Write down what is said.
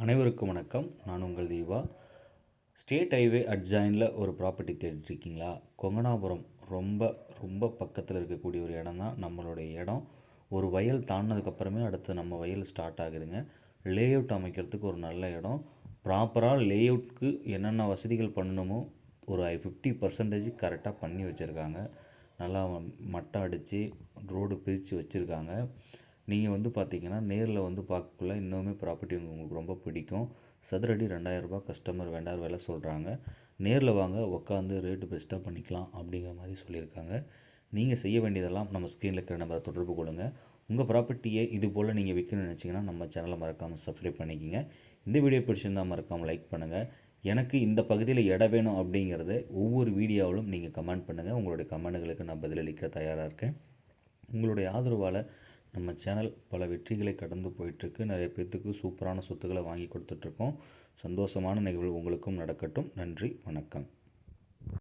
அனைவருக்கும் வணக்கம். நான் உங்கள் தீபா. ஸ்டேட் ஹைவே அட்ஜாயினில் ஒரு ப்ராப்பர்ட்டி தேடிட்டுருக்கீங்களா? கொங்கனாபுரம் ரொம்ப ரொம்ப பக்கத்தில் இருக்கக்கூடிய ஒரு இடம் தான் நம்மளுடைய இடம். ஒரு வயல் தாண்டினதுக்கப்புறமே அடுத்து நம்ம வயல் ஸ்டார்ட் ஆகுதுங்க. லேஅவுட் அமைக்கிறதுக்கு ஒரு நல்ல இடம். ப்ராப்பராக லேஅவுட்க்கு என்னென்ன வசதிகள் பண்ணணுமோ ஒரு ஃபிஃப்டி பர்சன்டேஜ் கரெக்டாக பண்ணி வச்சுருக்காங்க. நல்லா மட்டம் அடித்து ரோடு பிரித்து வச்சுருக்காங்க. நீங்கள் வந்து பார்த்தீங்கன்னா நேரில் வந்து பார்க்கக்குள்ள இன்னுமே ப்ராப்பர்ட்டி உங்களுக்கு ரொம்ப பிடிக்கும். சதுரடி ரெண்டாயிரரூபா கஸ்டமர் வேண்டாம் விலை சொல்கிறாங்க நேரில் வாங்க உட்காந்து ரேட்டு பெஸ்ட்டாக பண்ணிக்கலாம் அப்படிங்கிற மாதிரி சொல்லியிருக்காங்க. நீங்கள் செய்ய வேண்டியதெல்லாம் நம்ம ஸ்க்ரீனில் இருக்கிற நம்பரை தொடர்பு கொள்ளுங்கள் உங்கள் ப்ராப்பர்ட்டியை இது போல் நீங்கள் விற்கணும்னு நினச்சிங்கன்னா நம்ம சேனலை மறக்காமல் சப்ஸ்கிரைப் பண்ணிக்கிங்க. இந்த வீடியோ பிடிச்சிருந்தால் மறக்காமல் லைக் பண்ணுங்கள் எனக்கு இந்த பகுதியில் இடம் வேணும் அப்படிங்கிறத ஒவ்வொரு வீடியோவிலும் நீங்கள் கமெண்ட் பண்ணுங்கள் உங்களுடைய கமெண்ட்டுகளுக்கு நான் பதிலளிக்க தயாராக இருக்கேன். உங்களுடைய ஆதரவால் நம்ம சேனல் பல வெற்றிகளை கடந்து போயிட்டுருக்கு. நிறைய பேர்த்துக்கு சூப்பரான சொத்துக்களை வாங்கி கொடுத்துட்ருக்கோம் சந்தோஷமான நிகழ்வு உங்களுக்கும் நடக்கட்டும். நன்றி வணக்கம்.